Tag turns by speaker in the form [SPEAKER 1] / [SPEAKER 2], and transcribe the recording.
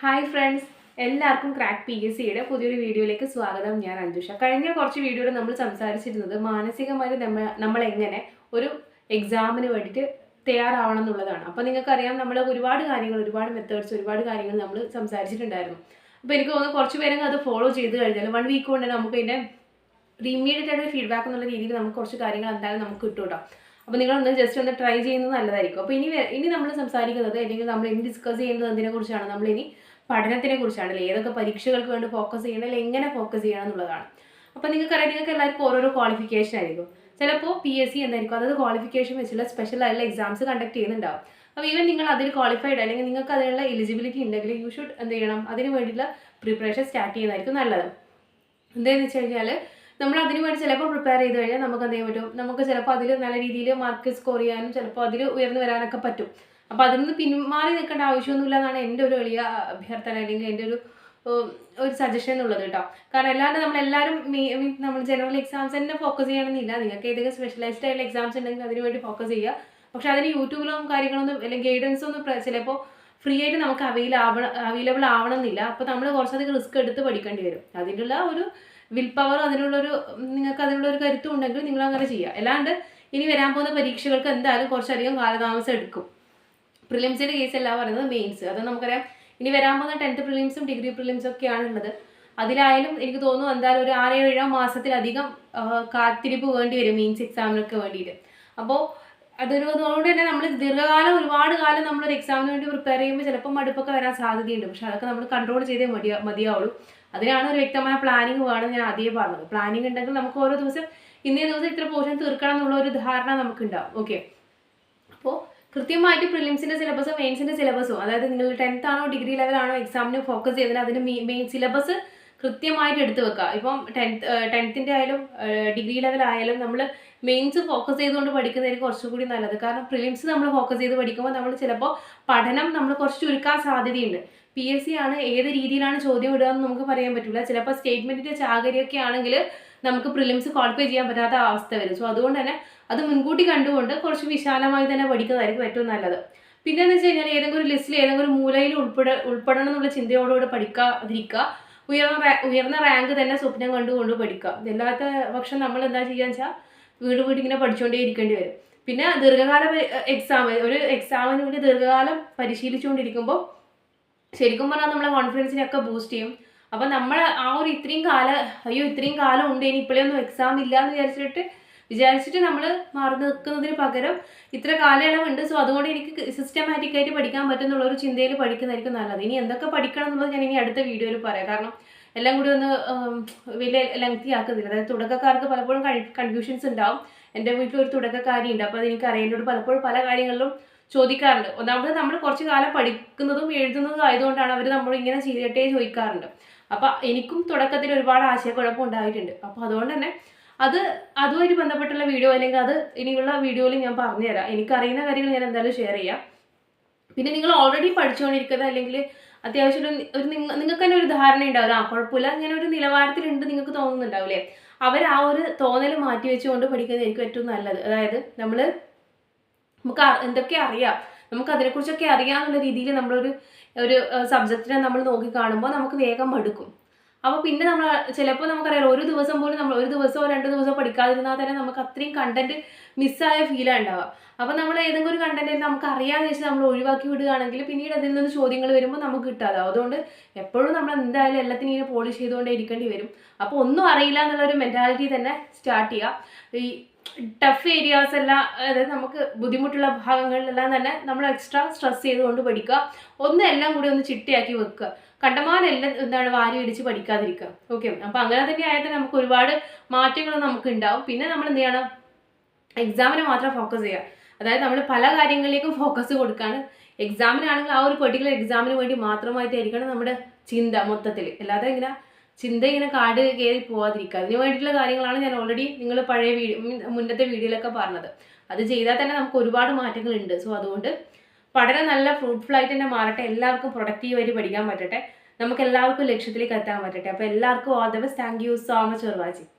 [SPEAKER 1] Hi friends എല്ലാവർക്കും crack P S സിയുടെ പുതിയൊരു വീഡിയോയിലേക്ക് സ്വാഗതം. ഞാൻ അഞ്ജുഷ. കഴിഞ്ഞ കുറച്ച് വീഡിയോയിൽ നമ്മൾ സംസാരിച്ചിരുന്നത് മാനസികമായി നമ്മൾ നമ്മൾ എങ്ങനെ ഒരു എക്സാമിന് വേണ്ടിയിട്ട് തയ്യാറാവണം എന്നുള്ളതാണ്. അപ്പോൾ നിങ്ങൾക്കറിയാം നമ്മൾ ഒരുപാട് കാര്യങ്ങൾ ഒരുപാട് മെത്തേഡ്സ് ഒരുപാട് കാര്യങ്ങൾ നമ്മൾ സംസാരിച്ചിട്ടുണ്ടായിരുന്നു. അപ്പോൾ എനിക്ക് തോന്നുന്നു കുറച്ച് പേരൊക്കെ അത് ഫോളോ ചെയ്ത് കഴിഞ്ഞാൽ വൺ വീക്ക് കൊണ്ട് നമുക്ക് ഇതിന്റെ ഇമ്മീഡിയറ്റ് ആയിട്ട് ഫീഡ്ബാക്ക് എന്നുള്ള രീതിയിൽ നമുക്ക് കുറച്ച് കാര്യങ്ങൾ എന്തായാലും നമുക്ക് കിട്ടും കേട്ടോ അപ്പോൾ നിങ്ങളൊന്ന് ജസ്റ്റ് ഒന്ന് ട്രൈ ചെയ്യുന്നത് നല്ലതായിരിക്കും. അപ്പോൾ ഇനി ഇനി നമ്മൾ സംസാരിക്കുന്നത് അല്ലെങ്കിൽ നമ്മൾ ഇനി ഡിസ്കസ് ചെയ്യുന്നത് എന്തിനെ കുറിച്ചാണ്? നമ്മൾ ഇനി പഠനത്തിനെ കുറിച്ചാണ് അല്ലെങ്കിൽ ഏതൊക്കെ പരീക്ഷകൾക്ക് വേണ്ടി ഫോക്കസ് ചെയ്യണം അല്ലെങ്കിൽ എങ്ങനെ ഫോക്കസ് ചെയ്യണം എന്നുള്ളതാണ്. അപ്പോൾ നിങ്ങൾക്കറിയാം നിങ്ങൾക്ക് എല്ലാവർക്കും ഓരോരോ ക്വാളിഫിക്കേഷൻ ആയിരിക്കും. ചിലപ്പോൾ പി എസ് സി എന്തായിരിക്കും? അതായത് ക്വാളിഫിക്കേഷൻ വെച്ചുള്ള സ്പെഷ്യൽ ആയിട്ടുള്ള എക്സാംസ് കണ്ടക്ട് ചെയ്യുന്നുണ്ടാവും. അപ്പോൾ ഈവൻ നിങ്ങൾ അതിൽ ക്വാളിഫൈഡ് അല്ലെങ്കിൽ നിങ്ങൾക്ക് അതിനുള്ള എലിജിബിലിറ്റി ഉണ്ടെങ്കിൽ യു ഷുഡ് എന്ത് ചെയ്യണം? അതിന് വേണ്ടിയിട്ടുള്ള പ്രിപ്പറേഷൻ സ്റ്റാർട്ട് ചെയ്യുന്നതായിരിക്കും നല്ലത്. എന്താണെന്ന് വെച്ച് കഴിഞ്ഞാൽ നമ്മൾ അതിന് വേണ്ടി ചിലപ്പോൾ പ്രിപ്പയർ ചെയ്ത് കഴിഞ്ഞാൽ നമുക്ക് എന്ത് ചെയ്യാൻ പറ്റും? നമുക്ക് ചിലപ്പോൾ അതിൽ നല്ല രീതിയിൽ മാർക്ക് സ്കോർ ചെയ്യാനും ചിലപ്പോൾ അതിൽ ഉയർന്നു വരാനൊക്കെ പറ്റും. അപ്പോൾ അതിൽ നിന്ന് പിന്മാറി നിൽക്കേണ്ട ആവശ്യമൊന്നുമില്ല എന്നാണ് എന്റെ ഒരു എളിയ അഭ്യർത്ഥന അല്ലെങ്കിൽ എന്റെ ഒരു ഒരു സജഷൻ എന്നുള്ളത് കേട്ടോ. കാരണം അല്ലാണ്ട് നമ്മൾ എല്ലാവരും നമ്മൾ ജനറൽ എക്സാംസ് തന്നെ ഫോക്കസ് ചെയ്യണമെന്നില്ല. നിങ്ങൾക്ക് ഏതെങ്കിലും സ്പെഷ്യലൈസ്ഡ് ആയിട്ടുള്ള എക്സാംസ് ഉണ്ടെങ്കിൽ അതിന് വേണ്ടി ഫോക്കസ് ചെയ്യുക. പക്ഷെ അതിന് യൂട്യൂബിലും കാര്യങ്ങളൊന്നും അല്ലെങ്കിൽ ഗൈഡൻസ് ഒന്നും ചിലപ്പോൾ ഫ്രീ ആയിട്ട് നമുക്ക് അവൈലബിൾ അവൈലബിൾ ആവണമെന്നില്ല. അപ്പോൾ നമ്മൾ കുറച്ചധികം റിസ്ക് എടുത്ത് പഠിക്കേണ്ടി വരും. അതിനുള്ള ഒരു വിൽ പവർ അതിനുള്ളൊരു നിങ്ങൾക്ക് അതിനുള്ള ഒരു കരുത്തും ഉണ്ടെങ്കിൽ നിങ്ങൾ അങ്ങനെ ചെയ്യുക അല്ലാണ്ട് ഇനി വരാൻ പോകുന്ന പരീക്ഷകൾക്ക് എന്തായാലും കുറച്ചധികം കാലതാമസം എടുക്കും. പ്രിലിംസിന്റെ കേസ് അല്ല പറയുന്നത് മെയിൻസ് അത് നമുക്കറിയാം. ഇനി വരാൻ പോകുന്ന ടെൻത്ത് പ്രിലിംസും ഡിഗ്രി പ്രിലിംസും ഒക്കെയാണ് ഉള്ളത്. അതിലായാലും എനിക്ക് തോന്നുന്നു എന്തായാലും ഒരു ആറ് ഏഴോ മാസത്തിലധികം കാത്തിരിപ്പ് വേണ്ടി വരും മെയിൻസ് എക്സാമിനൊക്കെ വേണ്ടിയിട്ട്. അപ്പോൾ അതൊരു അതുകൊണ്ട് തന്നെ നമ്മൾ ദീർഘകാലം ഒരുപാട് കാലം നമ്മളൊരു എക്സാമിന് വേണ്ടി പ്രിപ്പയർ ചെയ്യുമ്പോൾ ചിലപ്പോൾ മടുപ്പൊക്കെ വരാൻ സാധ്യതയുണ്ട്. പക്ഷെ അതൊക്കെ നമ്മൾ കൺട്രോൾ ചെയ്തേ മതിയാ മതിയാവുള്ളൂ. അതിനാണ് ഒരു വ്യക്തമായ പ്ലാനിങ് വേണം ഞാൻ ആദ്യമേ പറഞ്ഞത്. പ്ലാനിങ് ഉണ്ടെങ്കിൽ നമുക്ക് ഓരോ ദിവസം ഇന്നേ ദിവസം ഇത്ര പോർഷൻ തീർക്കണം എന്നുള്ള ഒരു ധാരണ നമുക്ക് ഉണ്ടാവും ഓക്കെ അപ്പോൾ കൃത്യമായിട്ട് പ്രിലിംസിന്റെ സിലബസും മെയിൻസിന്റെ സിലബസും അതായത് നിങ്ങൾ ടെൻത്ത് ആണോ ഡിഗ്രി ലെവലാണോ എക്സാമിന് ഫോക്കസ് ചെയ്തതിന് അതിന്റെ മെയിൻ സിലബസ് കൃത്യമായിട്ട് എടുത്തു വെക്കുക. ഇപ്പം ടെൻത്ത് ടെൻത്തിന്റെ ആയാലും ഡിഗ്രി ലെവൽ ആയാലും നമ്മൾ മെയിൻസ് ഫോക്കസ് ചെയ്തുകൊണ്ട് പഠിക്കുന്നതായിരിക്കും കുറച്ചുകൂടി നല്ലത്. കാരണം പ്രിലിംസ് നമ്മൾ ഫോക്കസ് ചെയ്ത് പഠിക്കുമ്പോൾ നമ്മൾ ചിലപ്പോൾ പഠനം നമ്മൾ കുറച്ച് ചുരുക്കാൻ സാധ്യതയുണ്ട്. പി എസ് സി ആണ് ഏത് രീതിയിലാണ് ചോദ്യം ഇടുക എന്ന് നമുക്ക് പറയാൻ പറ്റില്ല. ചിലപ്പോൾ സ്റ്റേറ്റ്മെന്റിന്റെ ചാകരിയൊക്കെ ആണെങ്കിൽ നമുക്ക് പ്രിലിംസ് ക്വാളിഫൈ ചെയ്യാൻ പറ്റാത്ത അവസ്ഥ വരും. സോ അതുകൊണ്ട് തന്നെ അത് മുൻകൂട്ടി കണ്ടുകൊണ്ട് കുറച്ച് വിശാലമായി തന്നെ പഠിക്കുന്നതായിരിക്കും ഏറ്റവും നല്ലത്. പിന്നെ എന്ന് വെച്ച് കഴിഞ്ഞാൽ ഏതെങ്കിലും ഒരു ലിസ്റ്റിൽ ഏതെങ്കിലും മൂലയിൽ ഉൾപ്പെട ഉൾപ്പെടണം എന്നുള്ള ചിന്തയോടുകൂടി പഠിക്കാതിരിക്കുക. ഉയർന്ന ഉയർന്ന റാങ്ക് തന്നെ സ്വപ്നം കണ്ടുകൊണ്ട് പഠിക്കുക. ഇതല്ലാത്ത പക്ഷം നമ്മൾ എന്താ ചെയ്യാന്ന് വെച്ചാൽ വീട് വീട് ഇങ്ങനെ പഠിച്ചുകൊണ്ടേ ഇരിക്കേണ്ടി വരും. പിന്നെ ദീർഘകാല എക്സാം ഒരു എക്സാമിന് വേണ്ടി ദീർഘകാലം പരിശീലിച്ചുകൊണ്ടിരിക്കുമ്പോൾ ശരിക്കും പറഞ്ഞാൽ നമ്മളെ കോൺഫിഡൻസിനെയൊക്കെ ബൂസ്റ്റ് ചെയ്യും. അപ്പം നമ്മൾ ആ ഒരു ഇത്രയും കാലം അയ്യോ ഇത്രയും കാലം ഉണ്ട് ഇനി ഇപ്പോഴൊന്നും എക്സാം ഇല്ല എന്ന് വിചാരിച്ചിട്ട് വിചാരിച്ചിട്ട് നമ്മൾ മാറി നിൽക്കുന്നതിന് പകരം ഇത്ര കാലയളവുണ്ട്. സോ അതുകൊണ്ട് എനിക്ക് സിസ്റ്റമാറ്റിക് ആയിട്ട് പഠിക്കാൻ പറ്റുന്നുള്ള ഒരു ചിന്തയിൽ പഠിക്കുന്നതായിരിക്കും നല്ലത്. ഇനി എന്തൊക്കെ പഠിക്കണം എന്നുള്ളത് ഞാൻ ഇനി അടുത്ത വീഡിയോയിൽ പറയാം. കാരണം എല്ലാം കൂടി ഒന്ന് വലിയ ലെങ്തി ആക്കുന്നില്ല. അതായത് തുടക്കക്കാർക്ക് പലപ്പോഴും കൺഫ്യൂഷൻസ് ഉണ്ടാവും. എന്റെ വീട്ടിൽ ഒരു തുടക്കക്കാരി ഉണ്ട് അപ്പോൾ അതെനിക്ക് അറിയേണ്ടത് പലപ്പോഴും പല കാര്യങ്ങളിലും ചോദിക്കാറുണ്ട്. ഒന്നാമത് നമ്മൾ കുറച്ച് കാലം പഠിക്കുന്നതും എഴുതുന്നതും ആയതുകൊണ്ടാണ് അവർ നമ്മൾ ഇങ്ങനെ ചെയ്തിട്ടേ ചോദിക്കാറുണ്ട്. അപ്പോൾ എനിക്കും തുടക്കത്തിൽ ഒരുപാട് ആശയക്കുഴപ്പം ഉണ്ടായിട്ടുണ്ട്. അപ്പോൾ അതുകൊണ്ട് തന്നെ അത് അതുമായിട്ട് ബന്ധപ്പെട്ടുള്ള വീഡിയോ അല്ലെങ്കിൽ അത് ഇനിയുള്ള വീഡിയോയിൽ ഞാൻ പറഞ്ഞുതരാം. എനിക്കറിയുന്ന കാര്യങ്ങൾ ഞാൻ എന്തായാലും ഷെയർ ചെയ്യാം. പിന്നെ നിങ്ങൾ ഓൾറെഡി പഠിച്ചുകൊണ്ടിരിക്കുന്നത് അല്ലെങ്കിൽ അത്യാവശ്യം ഒരു ഒരു നിങ്ങ നിങ്ങൾക്ക് തന്നെ ഒരു ധാരണ ഉണ്ടാവില്ല. ആ കുഴപ്പമില്ല. ഇങ്ങനെ ഒരു നിലവാരത്തിലുണ്ട് നിങ്ങൾക്ക് തോന്നുന്നുണ്ടാവില്ലേ? അവർ ആ ഒരു തോന്നൽ മാറ്റി വെച്ചുകൊണ്ട് എനിക്ക് ഏറ്റവും നല്ലത്. അതായത് നമ്മൾ നമുക്ക് എന്തൊക്കെ അറിയാം? നമുക്ക് അതിനെക്കുറിച്ചൊക്കെ അറിയാമെന്നുള്ള രീതിയിൽ നമ്മളൊരു ഒരു സബ്ജക്റ്റിനെ നമ്മൾ നോക്കി കാണുമ്പോൾ നമുക്ക് വേഗം മടുക്കും. അപ്പോൾ പിന്നെ നമ്മൾ ചിലപ്പോൾ നമുക്കറിയാം ഒരു ദിവസം പോലും നമ്മൾ ഒരു ദിവസമോ രണ്ട് ദിവസമോ പഠിക്കാതിരുന്നാൽ തന്നെ നമുക്ക് അത്രയും കണ്ടന്റ് മിസ്സായ ഫീലാണ് ഉണ്ടാവുക. അപ്പോൾ നമ്മൾ ഏതെങ്കിലും ഒരു കണ്ടന്റ് നമുക്ക് അറിയാന്ന് വെച്ച് നമ്മൾ ഒഴിവാക്കി വിടുകയാണെങ്കിൽ പിന്നീട് അതിൽ നിന്ന് ചോദ്യങ്ങൾ വരുമ്പോൾ നമുക്ക് കിട്ടാതാവും. അതുകൊണ്ട് എപ്പോഴും നമ്മൾ എന്തായാലും എല്ലാത്തിനും ഇങ്ങനെ പോളിഷ് ചെയ്തുകൊണ്ടേ ഇരിക്കേണ്ടി വരും. അപ്പോൾ ഒന്നും അറിയില്ല എന്നുള്ളൊരു മെന്റാലിറ്റി തന്നെ സ്റ്റാർട്ട് ചെയ്യുക. ഈ ടഫ് ഏരിയാസ് എല്ലാം അതായത് നമുക്ക് ബുദ്ധിമുട്ടുള്ള ഭാഗങ്ങളിലെല്ലാം തന്നെ നമ്മൾ എക്സ്ട്രാ സ്ട്രെസ് ചെയ്തുകൊണ്ട് പഠിക്കുക. ഒന്ന് എല്ലാം കൂടി ഒന്ന് ചിട്ടയാക്കി വെക്കുക. കണ്ടമാനെല്ലാം എന്താണ് വാരി ഇടിച്ച് പഠിക്കാതിരിക്കുക. ഓക്കെ അപ്പോൾ അങ്ങനെ തന്നെ ആയിട്ട് നമുക്ക് ഒരുപാട് മാറ്റങ്ങൾ നമുക്ക് ഉണ്ടാവും. പിന്നെ നമ്മൾ എന്ത് ചെയ്യണം? എക്സാമിന് മാത്രം ഫോക്കസ് ചെയ്യുക. അതായത് നമ്മൾ പല കാര്യങ്ങളിലേക്കും ഫോക്കസ് കൊടുക്കാണ്. എക്സാമിനാണെങ്കിൽ ആ ഒരു പെർട്ടിക്കുലർ എക്സാമിന് വേണ്ടി മാത്രമായിട്ടായിരിക്കണം നമ്മുടെ ചിന്ത മൊത്തത്തിൽ. അല്ലാതെ ഇങ്ങനെ ചിന്ത ഇങ്ങനെ കാട് കയറി പോവാതിരിക്കുക. അതിന് വേണ്ടിയിട്ടുള്ള കാര്യങ്ങളാണ് ഞാൻ ഓൾറെഡി നിങ്ങൾ പഴയ വീഡിയോ മുന്നത്തെ വീഡിയോയിലൊക്കെ പറഞ്ഞത്. അത് ചെയ്താൽ തന്നെ നമുക്ക് ഒരുപാട് മാറ്റങ്ങൾ ഉണ്ട് സോ അതുകൊണ്ട് പഠനം നല്ല ഫ്രൂട്ട്ഫുൾ ആയിട്ട് തന്നെ മാറട്ടെ. എല്ലാവർക്കും പ്രൊഡക്റ്റീവായിട്ട് പഠിക്കാൻ പറ്റട്ടെ. നമുക്ക് എല്ലാവർക്കും ലക്ഷ്യത്തിലേക്ക് എത്താൻ പറ്റട്ടെ. അപ്പോൾ എല്ലാവർക്കും all the best thank you so much for watching